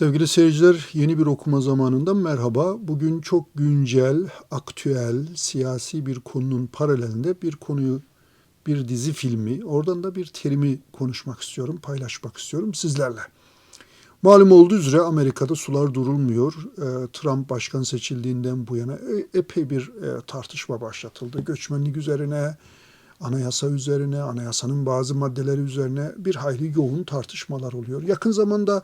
Sevgili seyirciler, yeni bir okuma zamanından merhaba. Bugün çok güncel, aktüel, siyasi bir konunun paralelinde bir konuyu, bir dizi filmi, oradan da bir terimi konuşmak istiyorum, paylaşmak istiyorum sizlerle. Malum olduğu üzere Amerika'da sular durulmuyor. Ee, Trump başkan seçildiğinden bu yana e- epey bir e, tartışma başlatıldı. Göçmenlik üzerine, anayasa üzerine, anayasanın bazı maddeleri üzerine bir hayli yoğun tartışmalar oluyor. Yakın zamanda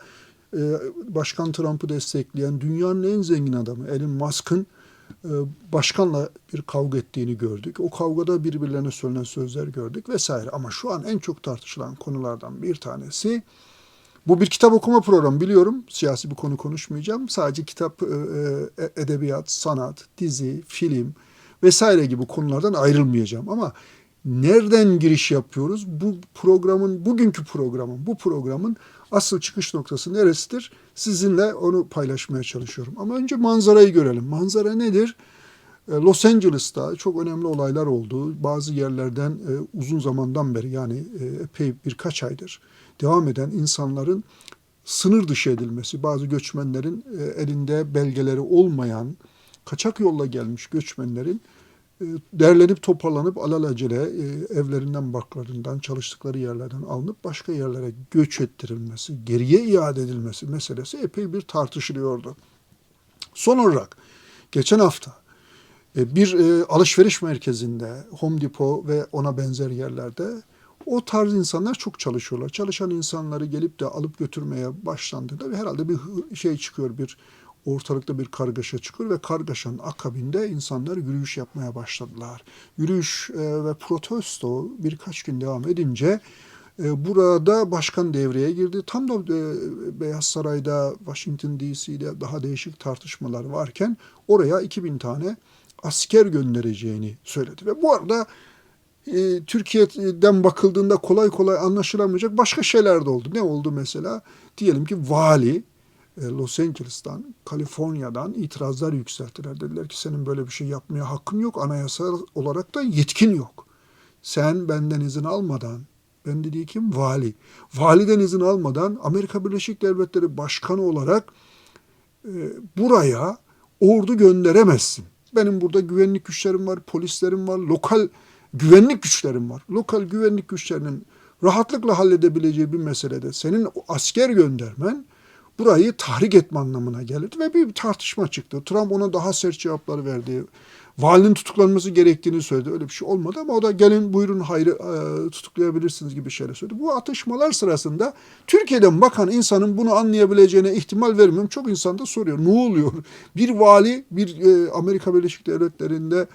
Başkan Trump'ı destekleyen dünyanın en zengin adamı Elon Musk'ın e, başkanla bir kavga ettiğini gördük. O kavgada birbirlerine söylenen sözler gördük vesaire. Ama şu an en çok tartışılan konulardan bir tanesi bu bir kitap okuma programı biliyorum. Siyasi bir konu konuşmayacağım. Sadece kitap, e, e, edebiyat, sanat, dizi, film vesaire gibi konulardan ayrılmayacağım. Ama nereden giriş yapıyoruz? Bu programın, bugünkü programın, bu programın asıl çıkış noktası neresidir? Sizinle onu paylaşmaya çalışıyorum. Ama önce manzarayı görelim. Manzara nedir? E, Los Angeles'ta çok önemli olaylar oldu. Bazı yerlerden e, uzun zamandan beri yani e, epey birkaç aydır devam eden insanların sınır dışı edilmesi, bazı göçmenlerin elinde belgeleri olmayan, kaçak yolla gelmiş göçmenlerin derlenip toparlanıp alelacele e, evlerinden, barklarından, çalıştıkları yerlerden alınıp başka yerlere göç ettirilmesi, geriye iade edilmesi meselesi epey bir tartışılıyordu. Son olarak geçen hafta e, bir e, alışveriş merkezinde, Home Depot ve ona benzer yerlerde o tarz insanlar çok çalışıyorlar. Çalışan insanları gelip de alıp götürmeye başlandığında herhalde bir şey çıkıyor, bir ortalıkta bir kargaşa çıkıyor ve kargaşanın akabinde insanlar yürüyüş yapmaya başladılar. Yürüyüş e, ve protesto birkaç gün devam edince e, burada başkan devreye girdi. Tam da e, Beyaz Saray'da, Washington DC'de daha değişik tartışmalar varken oraya 2000 tane asker göndereceğini söyledi. Ve bu arada Türkiye'den bakıldığında kolay kolay anlaşılamayacak başka şeyler de oldu. Ne oldu mesela? Diyelim ki vali Los Angeles'tan, Kaliforniya'dan itirazlar yükselttiler. Dediler ki senin böyle bir şey yapmaya hakkın yok. Anayasal olarak da yetkin yok. Sen benden izin almadan, ben dediği kim? Vali. Validen izin almadan Amerika Birleşik Devletleri Başkanı olarak e, buraya ordu gönderemezsin. Benim burada güvenlik güçlerim var, polislerim var, lokal güvenlik güçlerim var. Lokal güvenlik güçlerinin rahatlıkla halledebileceği bir meselede senin asker göndermen burayı tahrik etme anlamına gelirdi ve bir tartışma çıktı. Trump ona daha sert cevaplar verdi. Valinin tutuklanması gerektiğini söyledi. Öyle bir şey olmadı ama o da gelin buyurun hayrı e, tutuklayabilirsiniz gibi şeyler söyledi. Bu atışmalar sırasında Türkiye'den bakan insanın bunu anlayabileceğine ihtimal vermiyorum. Çok insan da soruyor ne oluyor? Bir vali bir e, Amerika Birleşik Devletleri'nde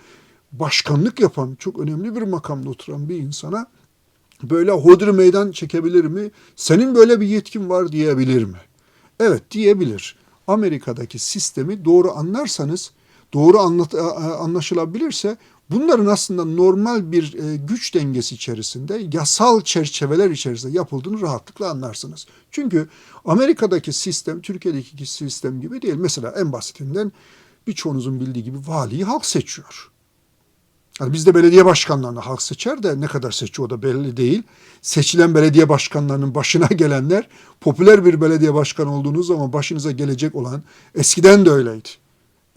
başkanlık yapan çok önemli bir makamda oturan bir insana böyle hodri meydan çekebilir mi? Senin böyle bir yetkin var diyebilir mi? Evet diyebilir. Amerika'daki sistemi doğru anlarsanız, doğru anlat, anlaşılabilirse bunların aslında normal bir e, güç dengesi içerisinde, yasal çerçeveler içerisinde yapıldığını rahatlıkla anlarsınız. Çünkü Amerika'daki sistem Türkiye'deki sistem gibi değil. Mesela en basitinden birçoğunuzun bildiği gibi valiyi halk seçiyor. Yani bizde belediye başkanlarını halk seçer de ne kadar seçiyor o da belli değil. Seçilen belediye başkanlarının başına gelenler popüler bir belediye başkanı olduğunuz zaman başınıza gelecek olan eskiden de öyleydi.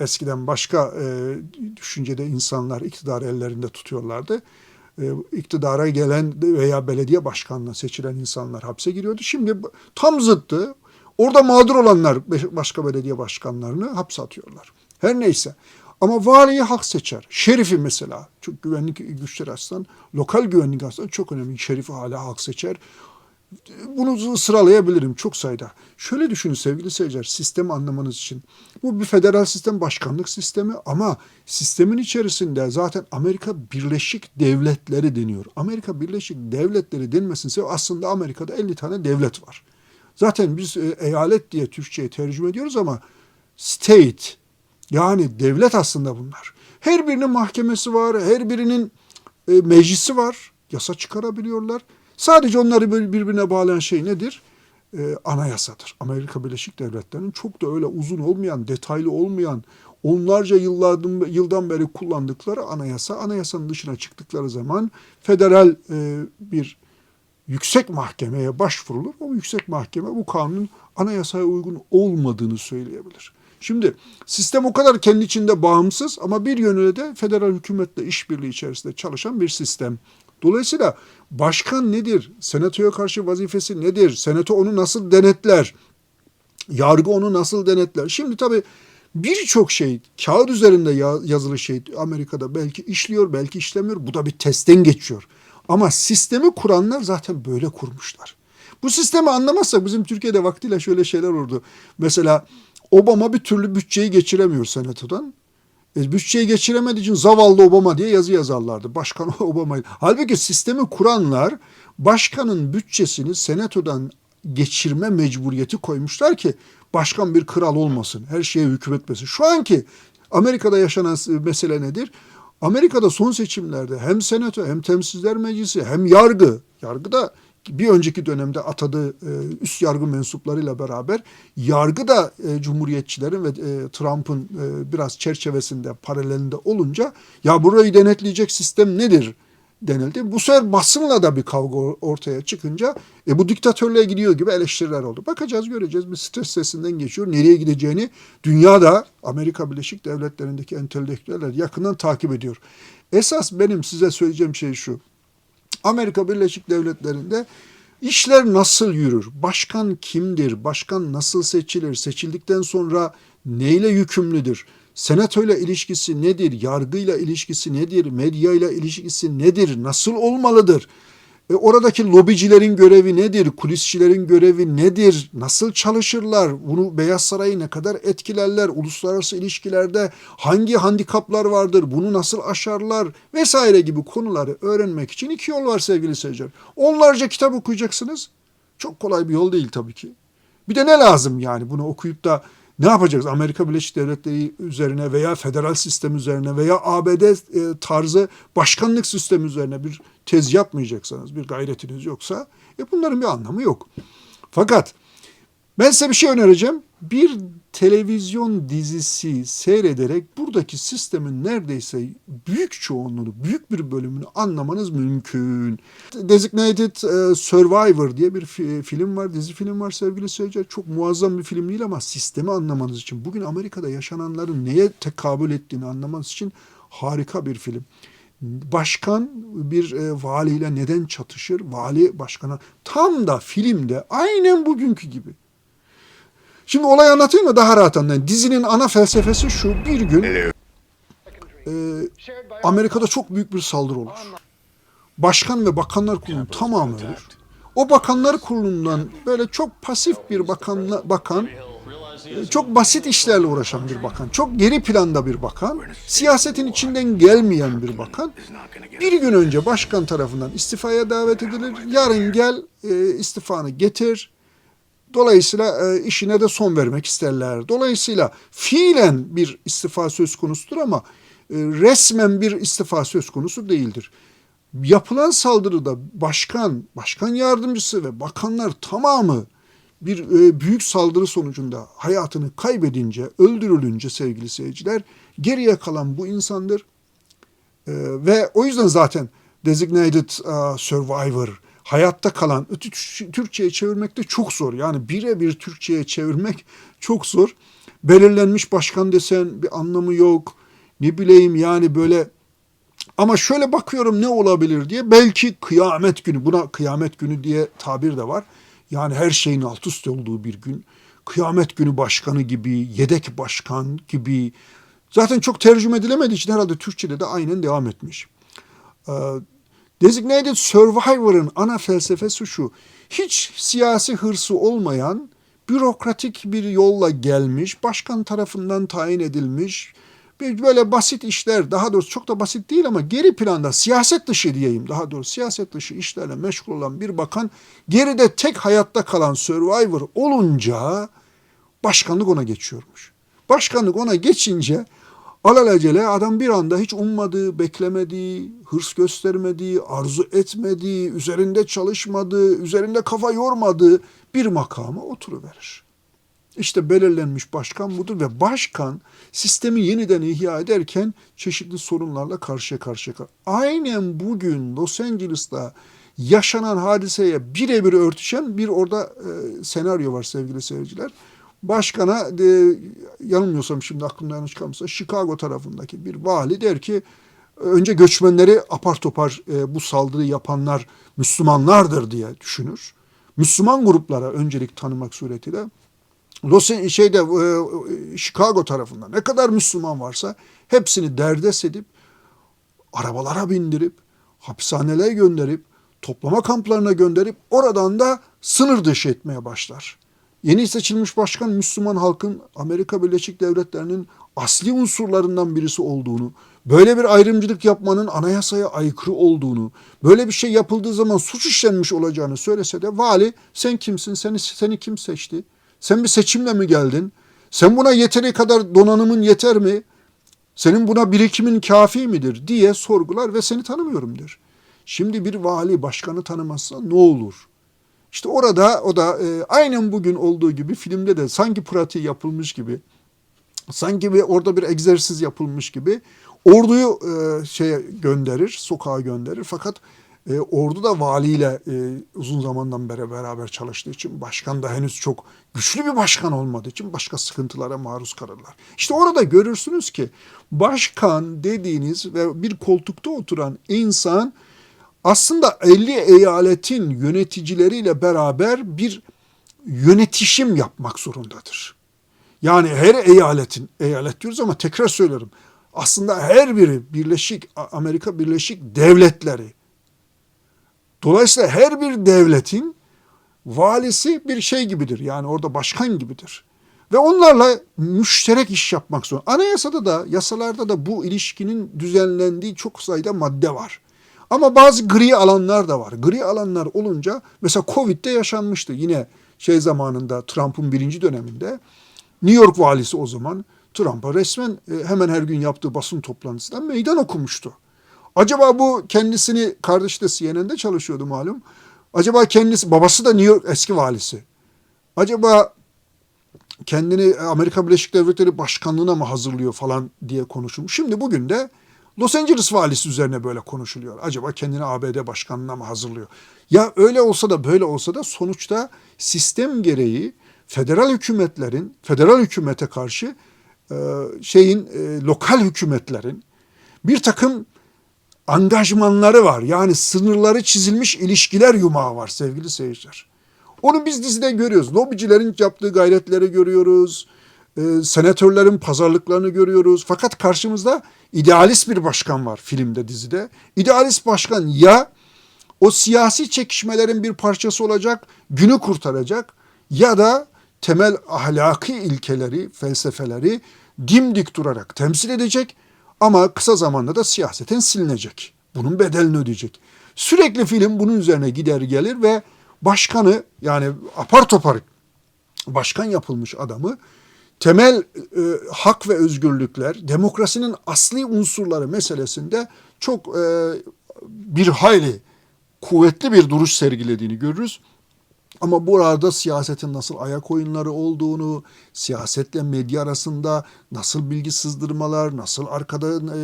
Eskiden başka e, düşüncede insanlar iktidarı ellerinde tutuyorlardı. E, iktidara gelen veya belediye başkanına seçilen insanlar hapse giriyordu. Şimdi tam zıttı. Orada mağdur olanlar başka belediye başkanlarını hapse atıyorlar. Her neyse. Ama valiyi halk seçer. Şerifi mesela. Çok güvenlik güçleri açısından, lokal güvenlik açısından çok önemli. Şerifi hala halk seçer. Bunu sıralayabilirim çok sayıda. Şöyle düşünün sevgili seyirciler, sistemi anlamanız için. Bu bir federal sistem, başkanlık sistemi ama sistemin içerisinde zaten Amerika Birleşik Devletleri deniyor. Amerika Birleşik Devletleri denmesinin sebebi aslında Amerika'da 50 tane devlet var. Zaten biz e, eyalet diye Türkçe'ye tercüme ediyoruz ama state, yani devlet aslında bunlar. Her birinin mahkemesi var, her birinin e, meclisi var. Yasa çıkarabiliyorlar. Sadece onları birbirine bağlayan şey nedir? E, anayasadır. Amerika Birleşik Devletleri'nin çok da öyle uzun olmayan, detaylı olmayan, onlarca yıllardan, yıldan beri kullandıkları anayasa. Anayasanın dışına çıktıkları zaman federal e, bir yüksek mahkemeye başvurulur. O yüksek mahkeme bu kanunun anayasaya uygun olmadığını söyleyebilir. Şimdi sistem o kadar kendi içinde bağımsız ama bir yönüyle de federal hükümetle işbirliği içerisinde çalışan bir sistem. Dolayısıyla başkan nedir? Senatoya karşı vazifesi nedir? Senato onu nasıl denetler? Yargı onu nasıl denetler? Şimdi tabii birçok şey kağıt üzerinde ya- yazılı şey Amerika'da belki işliyor, belki işlemiyor. Bu da bir testten geçiyor. Ama sistemi kuranlar zaten böyle kurmuşlar. Bu sistemi anlamazsak bizim Türkiye'de vaktiyle şöyle şeyler oldu. Mesela Obama bir türlü bütçeyi geçiremiyor senatodan. E, bütçeyi geçiremediği için zavallı Obama diye yazı yazarlardı. Başkan Obama. Halbuki sistemi kuranlar başkanın bütçesini senatodan geçirme mecburiyeti koymuşlar ki başkan bir kral olmasın, her şeye hükmetmesin. Şu anki Amerika'da yaşanan mesele nedir? Amerika'da son seçimlerde hem senato hem temsilciler meclisi hem yargı, yargı da bir önceki dönemde atadığı e, üst yargı mensuplarıyla beraber yargı da e, cumhuriyetçilerin ve e, Trump'ın biraz çerçevesinde paralelinde olunca ya burayı denetleyecek sistem nedir denildi. Bu sefer basınla da bir kavga ortaya çıkınca e, bu diktatörlüğe gidiyor gibi eleştiriler oldu. Bakacağız göreceğiz bir stres sesinden geçiyor. Nereye gideceğini dünyada Amerika Birleşik Devletleri'ndeki entelektüeller yakından takip ediyor. Esas benim size söyleyeceğim şey şu. Amerika Birleşik Devletleri'nde işler nasıl yürür? Başkan kimdir? Başkan nasıl seçilir? Seçildikten sonra neyle yükümlüdür? Senatoyla ilişkisi nedir? Yargıyla ilişkisi nedir? Medyayla ilişkisi nedir? Nasıl olmalıdır? E, oradaki lobicilerin görevi nedir? Kulisçilerin görevi nedir? Nasıl çalışırlar? Bunu Beyaz Saray'ı ne kadar etkilerler? Uluslararası ilişkilerde hangi handikaplar vardır? Bunu nasıl aşarlar? Vesaire gibi konuları öğrenmek için iki yol var sevgili seyirciler. Onlarca kitap okuyacaksınız. Çok kolay bir yol değil tabii ki. Bir de ne lazım yani bunu okuyup da ne yapacağız? Amerika Birleşik Devletleri üzerine veya federal sistem üzerine veya ABD e, tarzı başkanlık sistemi üzerine bir tez yapmayacaksanız, bir gayretiniz yoksa e bunların bir anlamı yok. Fakat ben size bir şey önereceğim. Bir televizyon dizisi seyrederek buradaki sistemin neredeyse büyük çoğunluğunu, büyük bir bölümünü anlamanız mümkün. Designated e, Survivor diye bir fi- film var, dizi film var sevgili seyirciler. Çok muazzam bir film değil ama sistemi anlamanız için, bugün Amerika'da yaşananların neye tekabül ettiğini anlamanız için harika bir film. Başkan bir e, valiyle neden çatışır? Vali başkana tam da filmde aynen bugünkü gibi. Şimdi olayı anlatayım mı daha rahat anlayın. Dizinin ana felsefesi şu. Bir gün e, Amerika'da çok büyük bir saldırı olur. Başkan ve bakanlar kurulu tamamı ölür. O bakanlar kurulundan böyle çok pasif bir bakanla, bakan, e, çok basit işlerle uğraşan bir bakan, çok geri planda bir bakan, siyasetin içinden gelmeyen bir bakan, bir gün önce başkan tarafından istifaya davet edilir. Yarın gel e, istifanı getir, Dolayısıyla e, işine de son vermek isterler. Dolayısıyla fiilen bir istifa söz konusudur ama e, resmen bir istifa söz konusu değildir. Yapılan saldırıda başkan, başkan yardımcısı ve bakanlar tamamı bir e, büyük saldırı sonucunda hayatını kaybedince, öldürülünce sevgili seyirciler geriye kalan bu insandır. E, ve o yüzden zaten designated uh, survivor hayatta kalan Türkçe'ye çevirmek de çok zor. Yani birebir Türkçe'ye çevirmek çok zor. Belirlenmiş başkan desen bir anlamı yok. Ne bileyim yani böyle ama şöyle bakıyorum ne olabilir diye belki kıyamet günü buna kıyamet günü diye tabir de var. Yani her şeyin alt üst olduğu bir gün. Kıyamet günü başkanı gibi, yedek başkan gibi. Zaten çok tercüme edilemediği için herhalde Türkçe'de de aynen devam etmiş. Designated Survivor'ın ana felsefesi şu. Hiç siyasi hırsı olmayan, bürokratik bir yolla gelmiş, başkan tarafından tayin edilmiş, böyle basit işler, daha doğrusu çok da basit değil ama geri planda siyaset dışı diyeyim, daha doğrusu siyaset dışı işlerle meşgul olan bir bakan geride tek hayatta kalan survivor olunca başkanlık ona geçiyormuş. Başkanlık ona geçince Alelacele adam bir anda hiç ummadığı, beklemediği, hırs göstermediği, arzu etmediği, üzerinde çalışmadığı, üzerinde kafa yormadığı bir makama oturuverir. İşte belirlenmiş başkan budur ve başkan sistemi yeniden ihya ederken çeşitli sorunlarla karşı karşıya kalır. Aynen bugün Los Angeles'ta yaşanan hadiseye birebir örtüşen bir orada e, senaryo var sevgili seyirciler. Başkana e, yanılmıyorsam şimdi aklımda yanlış kalmışsa Chicago tarafındaki bir vali der ki önce göçmenleri apar topar e, bu saldırı yapanlar Müslümanlardır diye düşünür. Müslüman gruplara öncelik tanımak suretiyle Los şeyde e, Chicago tarafında ne kadar Müslüman varsa hepsini derdest edip arabalara bindirip hapishanelere gönderip toplama kamplarına gönderip oradan da sınır dışı etmeye başlar. Yeni seçilmiş başkan Müslüman halkın Amerika Birleşik Devletleri'nin asli unsurlarından birisi olduğunu, böyle bir ayrımcılık yapmanın anayasaya aykırı olduğunu, böyle bir şey yapıldığı zaman suç işlenmiş olacağını söylese de vali sen kimsin, seni, seni kim seçti? Sen bir seçimle mi geldin? Sen buna yeteri kadar donanımın yeter mi? Senin buna birikimin kafi midir diye sorgular ve seni tanımıyorum der. Şimdi bir vali başkanı tanımazsa ne olur? İşte orada o da e, aynen bugün olduğu gibi filmde de sanki pratiği yapılmış gibi sanki bir orada bir egzersiz yapılmış gibi orduyu e, şeye gönderir, sokağa gönderir. Fakat e, ordu da valiyle e, uzun zamandan beri beraber çalıştığı için başkan da henüz çok güçlü bir başkan olmadığı için başka sıkıntılara maruz kalırlar. İşte orada görürsünüz ki başkan dediğiniz ve bir koltukta oturan insan aslında 50 eyaletin yöneticileriyle beraber bir yönetişim yapmak zorundadır. Yani her eyaletin, eyalet diyoruz ama tekrar söylerim. Aslında her biri Birleşik Amerika Birleşik Devletleri. Dolayısıyla her bir devletin valisi bir şey gibidir. Yani orada başkan gibidir. Ve onlarla müşterek iş yapmak zorunda. Anayasada da, yasalarda da bu ilişkinin düzenlendiği çok sayıda madde var. Ama bazı gri alanlar da var. Gri alanlar olunca mesela Covid'de yaşanmıştı. Yine şey zamanında Trump'ın birinci döneminde New York valisi o zaman Trump'a resmen e, hemen her gün yaptığı basın toplantısından meydan okumuştu. Acaba bu kendisini kardeşi de CNN'de çalışıyordu malum. Acaba kendisi babası da New York eski valisi. Acaba kendini Amerika Birleşik Devletleri başkanlığına mı hazırlıyor falan diye konuşulmuş. Şimdi bugün de Los Angeles valisi üzerine böyle konuşuluyor. Acaba kendini ABD başkanlığına mı hazırlıyor? Ya öyle olsa da böyle olsa da sonuçta sistem gereği federal hükümetlerin, federal hükümete karşı e, şeyin e, lokal hükümetlerin bir takım angajmanları var. Yani sınırları çizilmiş ilişkiler yumağı var sevgili seyirciler. Onu biz dizide görüyoruz. Lobicilerin yaptığı gayretleri görüyoruz. E, senatörlerin pazarlıklarını görüyoruz. Fakat karşımızda idealist bir başkan var filmde, dizide. İdealist başkan ya o siyasi çekişmelerin bir parçası olacak, günü kurtaracak ya da temel ahlaki ilkeleri, felsefeleri dimdik durarak temsil edecek ama kısa zamanda da siyaseten silinecek. Bunun bedelini ödeyecek. Sürekli film bunun üzerine gider gelir ve başkanı yani apar topar başkan yapılmış adamı temel e, hak ve özgürlükler, demokrasinin asli unsurları meselesinde çok e, bir hayli kuvvetli bir duruş sergilediğini görürüz. Ama burada siyasetin nasıl ayak oyunları olduğunu, siyasetle medya arasında nasıl bilgi sızdırmalar, nasıl arkada e,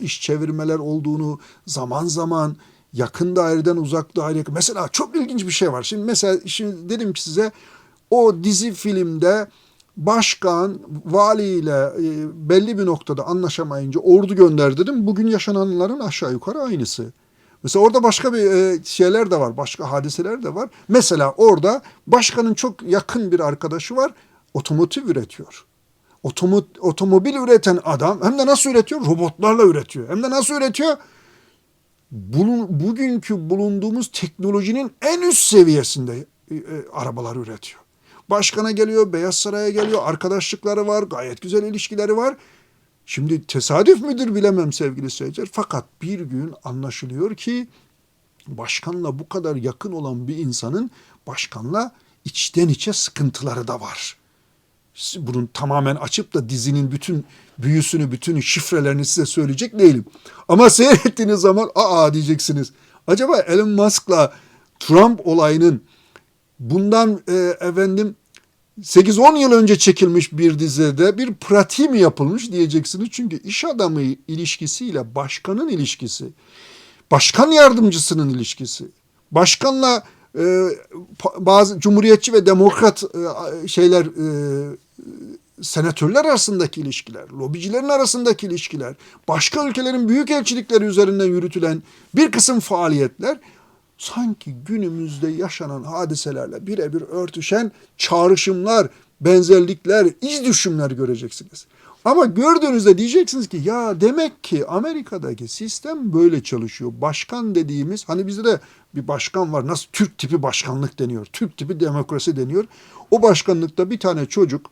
iş çevirmeler olduğunu zaman zaman yakın daireden uzak daire. Mesela çok ilginç bir şey var. Şimdi mesela şimdi dedim ki size o dizi filmde başkan valiyle e, belli bir noktada anlaşamayınca ordu gönder dedim. Bugün yaşananların aşağı yukarı aynısı. Mesela orada başka bir e, şeyler de var, başka hadiseler de var. Mesela orada başkanın çok yakın bir arkadaşı var, otomotiv üretiyor. Otomo, otomobil üreten adam hem de nasıl üretiyor? Robotlarla üretiyor. Hem de nasıl üretiyor? Bulun, bugünkü bulunduğumuz teknolojinin en üst seviyesinde e, e, arabalar üretiyor. Başkana geliyor, Beyaz Saray'a geliyor, arkadaşlıkları var, gayet güzel ilişkileri var. Şimdi tesadüf müdür bilemem sevgili seyirciler. Fakat bir gün anlaşılıyor ki başkanla bu kadar yakın olan bir insanın başkanla içten içe sıkıntıları da var. Bunun tamamen açıp da dizinin bütün büyüsünü, bütün şifrelerini size söyleyecek değilim. Ama seyrettiğiniz zaman aa diyeceksiniz. Acaba Elon Musk'la Trump olayının bundan e, efendim 8-10 yıl önce çekilmiş bir dizide bir pratiği mi yapılmış diyeceksiniz. Çünkü iş adamı ilişkisiyle başkanın ilişkisi, başkan yardımcısının ilişkisi, Başkanla e, bazı cumhuriyetçi ve demokrat e, şeyler e, senatörler arasındaki ilişkiler, lobicilerin arasındaki ilişkiler, başka ülkelerin büyük elçilikleri üzerinden yürütülen bir kısım faaliyetler sanki günümüzde yaşanan hadiselerle birebir örtüşen çağrışımlar, benzerlikler, iz düşümler göreceksiniz. Ama gördüğünüzde diyeceksiniz ki ya demek ki Amerika'daki sistem böyle çalışıyor. Başkan dediğimiz hani bizde de bir başkan var. Nasıl Türk tipi başkanlık deniyor. Türk tipi demokrasi deniyor. O başkanlıkta bir tane çocuk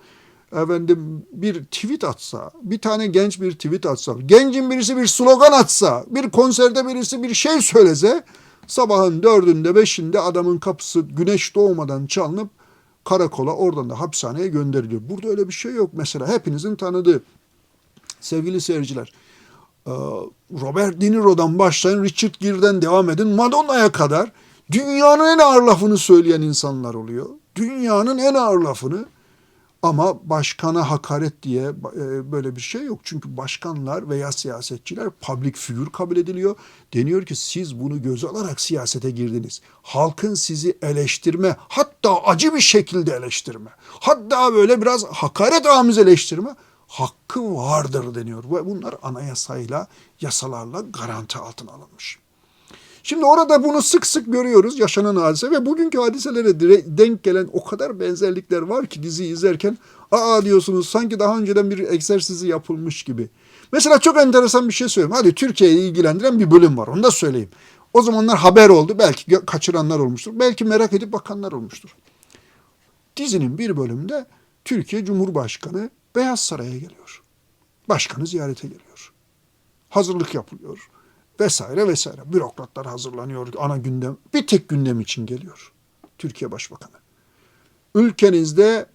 efendim bir tweet atsa, bir tane genç bir tweet atsa, gencin birisi bir slogan atsa, bir konserde birisi bir şey söylese, sabahın dördünde beşinde adamın kapısı güneş doğmadan çalınıp karakola oradan da hapishaneye gönderiliyor. Burada öyle bir şey yok mesela. Hepinizin tanıdığı sevgili seyirciler. Robert De Niro'dan başlayın, Richard Gere'den devam edin, Madonna'ya kadar dünyanın en ağır lafını söyleyen insanlar oluyor. Dünyanın en ağır lafını ama başkana hakaret diye e, böyle bir şey yok. Çünkü başkanlar veya siyasetçiler public figür kabul ediliyor. Deniyor ki siz bunu göze alarak siyasete girdiniz. Halkın sizi eleştirme, hatta acı bir şekilde eleştirme, hatta böyle biraz hakaret amiz eleştirme hakkı vardır deniyor. Ve bunlar anayasayla, yasalarla garanti altına alınmış. Şimdi orada bunu sık sık görüyoruz yaşanan hadise ve bugünkü hadiselere denk gelen o kadar benzerlikler var ki diziyi izlerken aa diyorsunuz sanki daha önceden bir egzersizi yapılmış gibi. Mesela çok enteresan bir şey söyleyeyim. Hadi Türkiye'yi ilgilendiren bir bölüm var onu da söyleyeyim. O zamanlar haber oldu. Belki kaçıranlar olmuştur. Belki merak edip bakanlar olmuştur. Dizinin bir bölümünde Türkiye Cumhurbaşkanı Beyaz Saray'a geliyor. Başkanı ziyarete geliyor. Hazırlık yapılıyor vesaire vesaire. Bürokratlar hazırlanıyor ana gündem. Bir tek gündem için geliyor Türkiye Başbakanı. Ülkenizde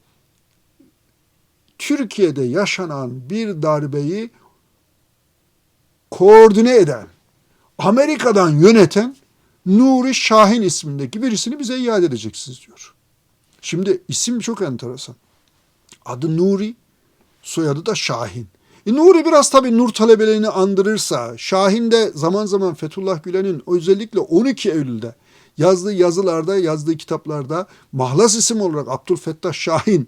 Türkiye'de yaşanan bir darbeyi koordine eden, Amerika'dan yöneten Nuri Şahin ismindeki birisini bize iade edeceksiniz diyor. Şimdi isim çok enteresan. Adı Nuri, soyadı da Şahin. E, Nuri biraz tabii Nur talebelerini andırırsa, Şahin de zaman zaman Fethullah Gülen'in özellikle 12 Eylül'de yazdığı yazılarda, yazdığı kitaplarda mahlas isim olarak Abdülfettah Şahin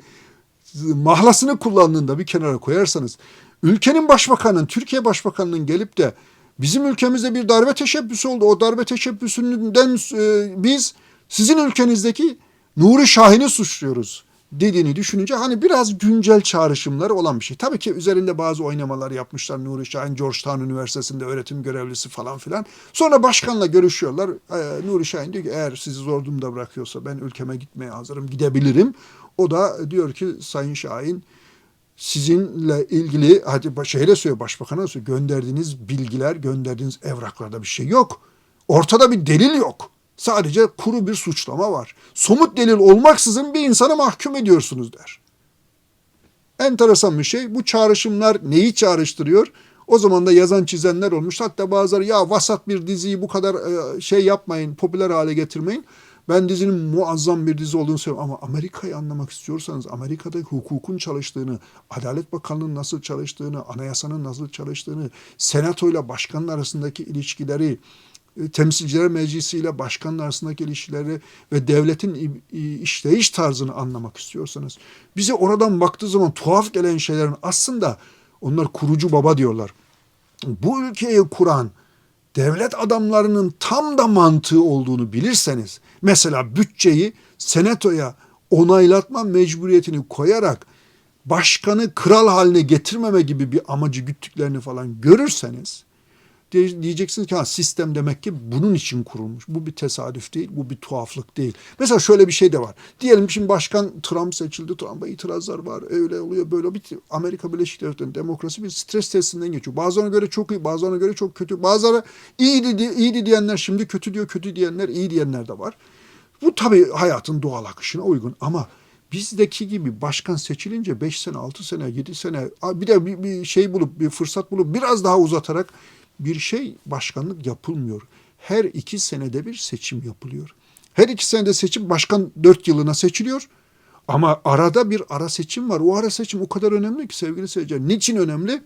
mahlasını kullandığında bir kenara koyarsanız, ülkenin başbakanının, Türkiye başbakanının gelip de bizim ülkemizde bir darbe teşebbüsü oldu. O darbe teşebbüsünden e, biz sizin ülkenizdeki Nuri Şahin'i suçluyoruz dediğini düşününce hani biraz güncel çağrışımları olan bir şey. Tabii ki üzerinde bazı oynamalar yapmışlar. Nuri Şahin Georgetown Üniversitesi'nde öğretim görevlisi falan filan. Sonra başkanla görüşüyorlar. Ee, Nuri Şahin diyor ki eğer sizi zor durumda bırakıyorsa ben ülkeme gitmeye hazırım, gidebilirim. O da diyor ki Sayın Şahin sizinle ilgili hadi şeyle söylüyor başbakana söylüyor gönderdiğiniz bilgiler, gönderdiğiniz evraklarda bir şey yok. Ortada bir delil yok. Sadece kuru bir suçlama var. Somut delil olmaksızın bir insana mahkum ediyorsunuz der. Enteresan bir şey. Bu çağrışımlar neyi çağrıştırıyor? O zaman da yazan çizenler olmuş. Hatta bazıları ya vasat bir diziyi bu kadar e, şey yapmayın, popüler hale getirmeyin. Ben dizinin muazzam bir dizi olduğunu söylüyorum ama Amerika'yı anlamak istiyorsanız Amerika'da hukukun çalıştığını, Adalet Bakanlığı'nın nasıl çalıştığını, anayasanın nasıl çalıştığını, senato ile başkanın arasındaki ilişkileri, temsilciler meclisi ile başkanın arasındaki ilişkileri ve devletin işleyiş tarzını anlamak istiyorsanız bize oradan baktığı zaman tuhaf gelen şeylerin aslında onlar kurucu baba diyorlar. Bu ülkeyi kuran devlet adamlarının tam da mantığı olduğunu bilirseniz mesela bütçeyi senatoya onaylatma mecburiyetini koyarak başkanı kral haline getirmeme gibi bir amacı güttüklerini falan görürseniz diyeceksiniz ki ha, sistem demek ki bunun için kurulmuş. Bu bir tesadüf değil, bu bir tuhaflık değil. Mesela şöyle bir şey de var. Diyelim şimdi başkan Trump seçildi, Trump'a itirazlar var, öyle oluyor, böyle bir Amerika Birleşik Devletleri'nin demokrasi bir stres testinden geçiyor. Bazılarına göre çok iyi, bazılarına göre çok kötü. Bazıları iyiydi, iyiydi diyenler şimdi kötü diyor, kötü diyenler iyi diyenler de var. Bu tabii hayatın doğal akışına uygun ama bizdeki gibi başkan seçilince 5 sene, 6 sene, 7 sene bir de bir, bir şey bulup, bir fırsat bulup biraz daha uzatarak bir şey başkanlık yapılmıyor. Her iki senede bir seçim yapılıyor. Her iki senede seçim başkan dört yılına seçiliyor. Ama arada bir ara seçim var. O ara seçim o kadar önemli ki sevgili seyirciler. Niçin önemli?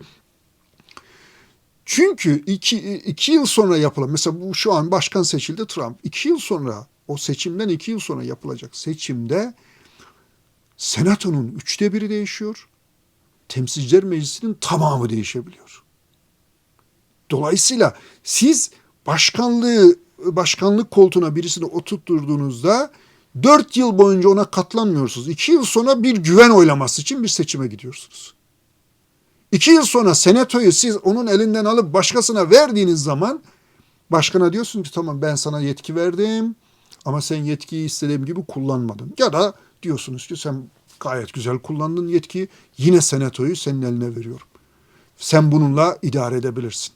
Çünkü iki, iki yıl sonra yapılan, mesela bu şu an başkan seçildi Trump. iki yıl sonra, o seçimden iki yıl sonra yapılacak seçimde senatonun üçte biri değişiyor. Temsilciler meclisinin tamamı değişebiliyor. Dolayısıyla siz başkanlığı başkanlık koltuğuna birisini oturtturduğunuzda dört yıl boyunca ona katlanmıyorsunuz. İki yıl sonra bir güven oylaması için bir seçime gidiyorsunuz. İki yıl sonra senatoyu siz onun elinden alıp başkasına verdiğiniz zaman başkana diyorsun ki tamam ben sana yetki verdim ama sen yetkiyi istediğim gibi kullanmadın. Ya da diyorsunuz ki sen gayet güzel kullandın yetkiyi yine senatoyu senin eline veriyorum. Sen bununla idare edebilirsin.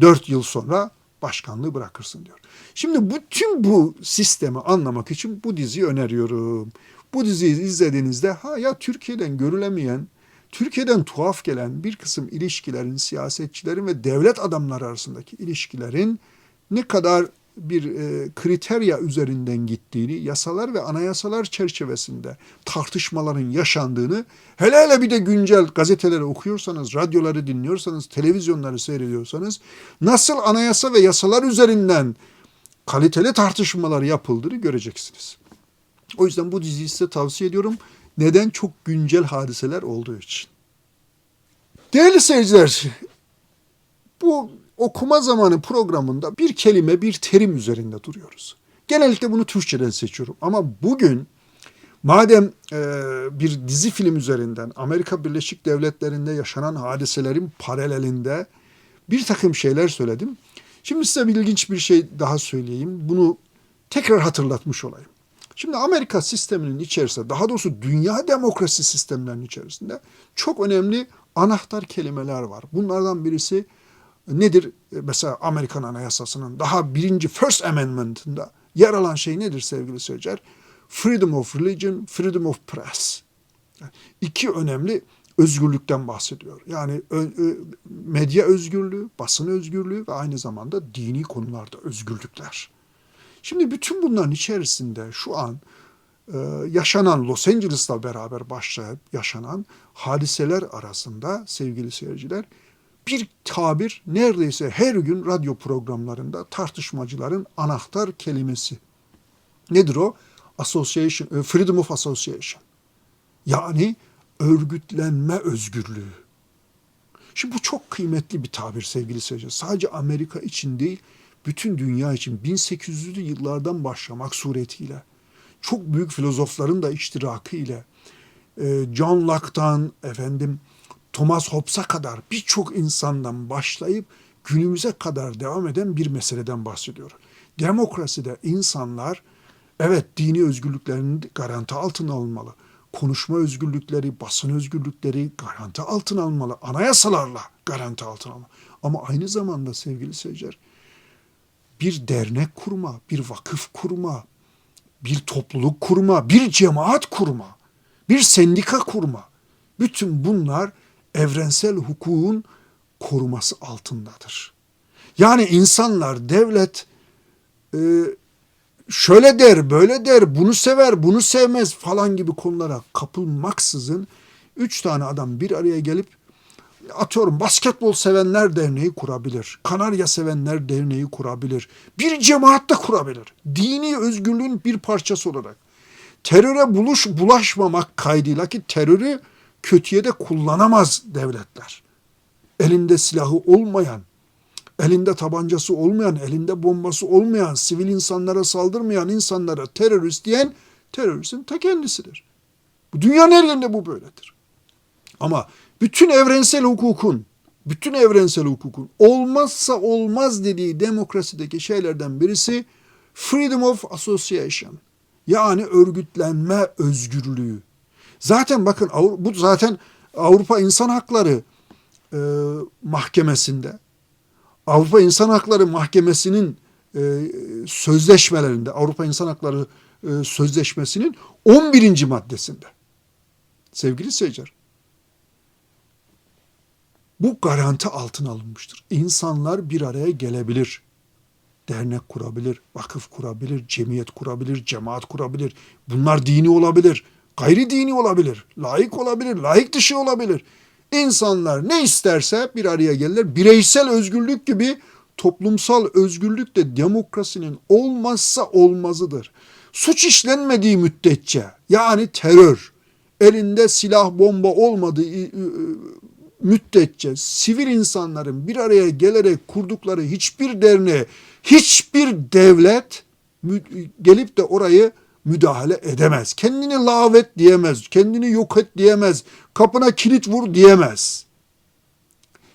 Dört yıl sonra başkanlığı bırakırsın diyor. Şimdi bütün bu sistemi anlamak için bu diziyi öneriyorum. Bu diziyi izlediğinizde ha ya Türkiye'den görülemeyen, Türkiye'den tuhaf gelen bir kısım ilişkilerin, siyasetçilerin ve devlet adamları arasındaki ilişkilerin ne kadar bir e, kriterya üzerinden gittiğini, yasalar ve anayasalar çerçevesinde tartışmaların yaşandığını, hele hele bir de güncel gazeteleri okuyorsanız, radyoları dinliyorsanız, televizyonları seyrediyorsanız, nasıl anayasa ve yasalar üzerinden kaliteli tartışmalar yapıldığını göreceksiniz. O yüzden bu diziyi size tavsiye ediyorum. Neden? Çok güncel hadiseler olduğu için. Değerli seyirciler, bu okuma zamanı programında bir kelime, bir terim üzerinde duruyoruz. Genellikle bunu Türkçeden seçiyorum. Ama bugün madem e, bir dizi film üzerinden Amerika Birleşik Devletleri'nde yaşanan hadiselerin paralelinde bir takım şeyler söyledim. Şimdi size bir ilginç bir şey daha söyleyeyim. Bunu tekrar hatırlatmış olayım. Şimdi Amerika sisteminin içerisinde, daha doğrusu dünya demokrasi sistemlerinin içerisinde çok önemli anahtar kelimeler var. Bunlardan birisi nedir? Mesela Amerikan Anayasası'nın daha birinci First Amendment'ında yer alan şey nedir sevgili seyirciler? Freedom of Religion, Freedom of Press. İki önemli özgürlükten bahsediyor. Yani medya özgürlüğü, basın özgürlüğü ve aynı zamanda dini konularda özgürlükler. Şimdi bütün bunların içerisinde şu an e, yaşanan Los Angeles'la beraber başlayıp yaşanan hadiseler arasında sevgili seyirciler bir tabir neredeyse her gün radyo programlarında tartışmacıların anahtar kelimesi. Nedir o? Association, e, Freedom of Association. Yani örgütlenme özgürlüğü. Şimdi bu çok kıymetli bir tabir sevgili seyirciler. Sadece Amerika için değil, bütün dünya için 1800'lü yıllardan başlamak suretiyle çok büyük filozofların da iştirakı ile John Locke'tan efendim Thomas Hobbes'a kadar birçok insandan başlayıp günümüze kadar devam eden bir meseleden bahsediyor. Demokraside insanlar evet dini özgürlüklerinin garanti altına alınmalı. Konuşma özgürlükleri, basın özgürlükleri garanti altına alınmalı. Anayasalarla garanti altına alınmalı. Ama aynı zamanda sevgili seyirciler bir dernek kurma, bir vakıf kurma, bir topluluk kurma, bir cemaat kurma, bir sendika kurma. Bütün bunlar evrensel hukukun koruması altındadır. Yani insanlar, devlet e, şöyle der, böyle der, bunu sever, bunu sevmez falan gibi konulara kapılmaksızın üç tane adam bir araya gelip atıyorum basketbol sevenler derneği kurabilir. Kanarya sevenler derneği kurabilir. Bir cemaat da kurabilir. Dini özgürlüğün bir parçası olarak. Teröre buluş bulaşmamak kaydıyla ki terörü kötüye de kullanamaz devletler. Elinde silahı olmayan, elinde tabancası olmayan, elinde bombası olmayan, sivil insanlara saldırmayan insanlara terörist diyen teröristin ta kendisidir. Dünyanın her yerinde bu böyledir. Ama bütün evrensel hukukun, bütün evrensel hukukun olmazsa olmaz dediği demokrasideki şeylerden birisi freedom of association. Yani örgütlenme özgürlüğü. Zaten bakın bu zaten Avrupa İnsan Hakları e, Mahkemesi'nde Avrupa İnsan Hakları Mahkemesi'nin e, sözleşmelerinde Avrupa İnsan Hakları e, Sözleşmesi'nin 11. maddesinde sevgili seyirciler bu garanti altına alınmıştır. İnsanlar bir araya gelebilir. Dernek kurabilir, vakıf kurabilir, cemiyet kurabilir, cemaat kurabilir. Bunlar dini olabilir, gayri dini olabilir, layık olabilir, layık dışı olabilir. İnsanlar ne isterse bir araya gelirler. Bireysel özgürlük gibi toplumsal özgürlük de demokrasinin olmazsa olmazıdır. Suç işlenmediği müddetçe yani terör, elinde silah bomba olmadığı ı, ı, müddetçe sivil insanların bir araya gelerek kurdukları hiçbir derneğe, hiçbir devlet mü- gelip de orayı müdahale edemez. Kendini lavet diyemez, kendini yok et diyemez, kapına kilit vur diyemez.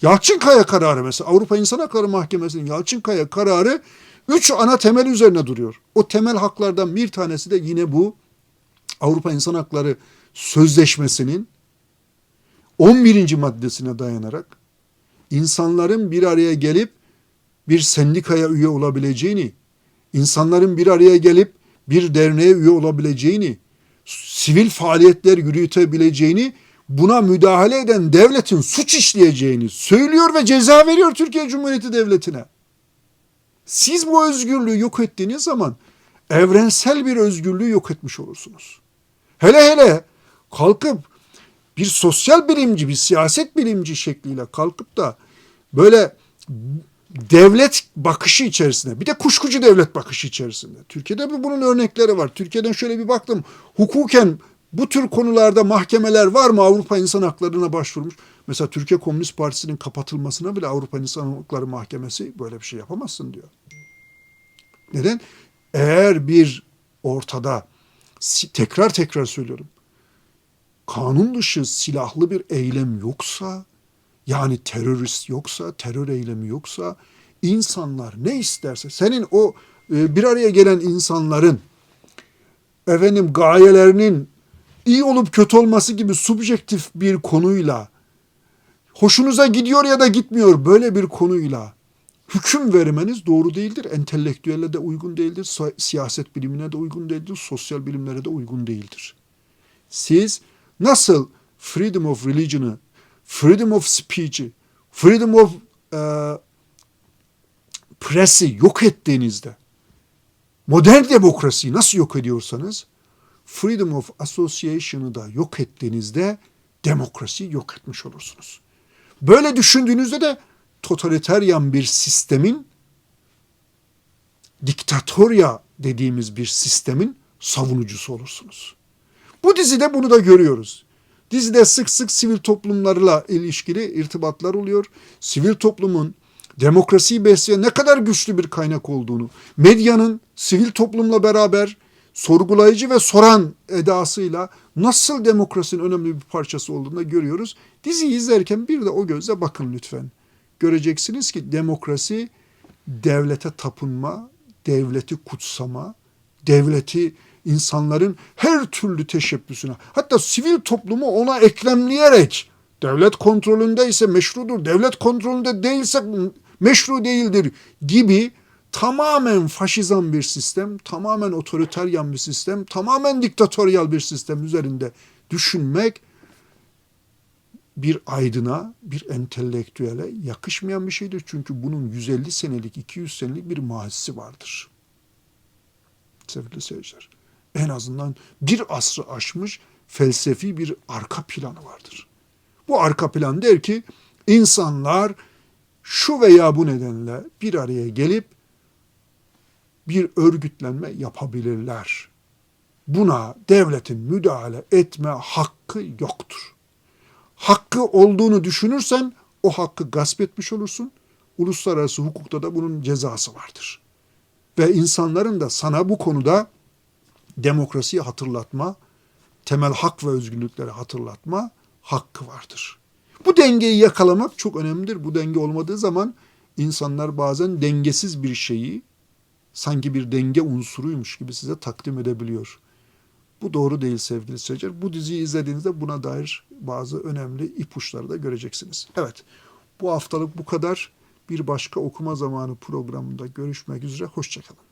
Yalçınkaya kararı mesela Avrupa İnsan Hakları Mahkemesi'nin Yalçınkaya kararı üç ana temel üzerine duruyor. O temel haklardan bir tanesi de yine bu Avrupa İnsan Hakları Sözleşmesi'nin 11. maddesine dayanarak insanların bir araya gelip bir sendikaya üye olabileceğini, insanların bir araya gelip bir derneğe üye olabileceğini, sivil faaliyetler yürütebileceğini, buna müdahale eden devletin suç işleyeceğini söylüyor ve ceza veriyor Türkiye Cumhuriyeti Devleti'ne. Siz bu özgürlüğü yok ettiğiniz zaman evrensel bir özgürlüğü yok etmiş olursunuz. Hele hele kalkıp bir sosyal bilimci, bir siyaset bilimci şekliyle kalkıp da böyle devlet bakışı içerisinde, bir de kuşkucu devlet bakışı içerisinde. Türkiye'de bunun örnekleri var. Türkiye'den şöyle bir baktım. Hukuken bu tür konularda mahkemeler var mı Avrupa İnsan Hakları'na başvurmuş? Mesela Türkiye Komünist Partisi'nin kapatılmasına bile Avrupa İnsan Hakları Mahkemesi böyle bir şey yapamazsın diyor. Neden? Eğer bir ortada tekrar tekrar söylüyorum. Kanun dışı silahlı bir eylem yoksa yani terörist yoksa, terör eylemi yoksa insanlar ne isterse senin o e, bir araya gelen insanların efendim gayelerinin iyi olup kötü olması gibi subjektif bir konuyla hoşunuza gidiyor ya da gitmiyor böyle bir konuyla hüküm vermeniz doğru değildir. Entelektüelle de uygun değildir. si- Siyaset bilimine de uygun değildir. Sosyal bilimlere de uygun değildir. Siz nasıl freedom of religion'ı, freedom of speech'i, freedom of e, press'i yok ettiğinizde modern demokrasiyi nasıl yok ediyorsanız freedom of association'ı da yok ettiğinizde demokrasiyi yok etmiş olursunuz. Böyle düşündüğünüzde de totaliteryan bir sistemin diktatorya dediğimiz bir sistemin savunucusu olursunuz. Bu dizide bunu da görüyoruz. Dizide sık sık sivil toplumlarla ilişkili irtibatlar oluyor. Sivil toplumun demokrasiyi besleyen ne kadar güçlü bir kaynak olduğunu, medyanın sivil toplumla beraber sorgulayıcı ve soran edasıyla nasıl demokrasinin önemli bir parçası olduğunu da görüyoruz. Diziyi izlerken bir de o gözle bakın lütfen. Göreceksiniz ki demokrasi devlete tapınma, devleti kutsama, devleti insanların her türlü teşebbüsüne hatta sivil toplumu ona eklemleyerek devlet kontrolünde ise meşrudur, devlet kontrolünde değilse meşru değildir gibi tamamen faşizan bir sistem, tamamen otoriteryan bir sistem, tamamen diktatöryal bir sistem üzerinde düşünmek bir aydına, bir entelektüele yakışmayan bir şeydir. Çünkü bunun 150 senelik, 200 senelik bir mazisi vardır. Sevgili seyirciler. En azından bir asrı aşmış felsefi bir arka planı vardır. Bu arka plan der ki insanlar şu veya bu nedenle bir araya gelip bir örgütlenme yapabilirler. Buna devletin müdahale etme hakkı yoktur. Hakkı olduğunu düşünürsen o hakkı gasp etmiş olursun. Uluslararası hukukta da bunun cezası vardır. Ve insanların da sana bu konuda demokrasiyi hatırlatma, temel hak ve özgürlükleri hatırlatma hakkı vardır. Bu dengeyi yakalamak çok önemlidir. Bu denge olmadığı zaman insanlar bazen dengesiz bir şeyi sanki bir denge unsuruymuş gibi size takdim edebiliyor. Bu doğru değil sevgili seyirciler. Bu diziyi izlediğinizde buna dair bazı önemli ipuçları da göreceksiniz. Evet, bu haftalık bu kadar. Bir başka okuma zamanı programında görüşmek üzere. Hoşçakalın.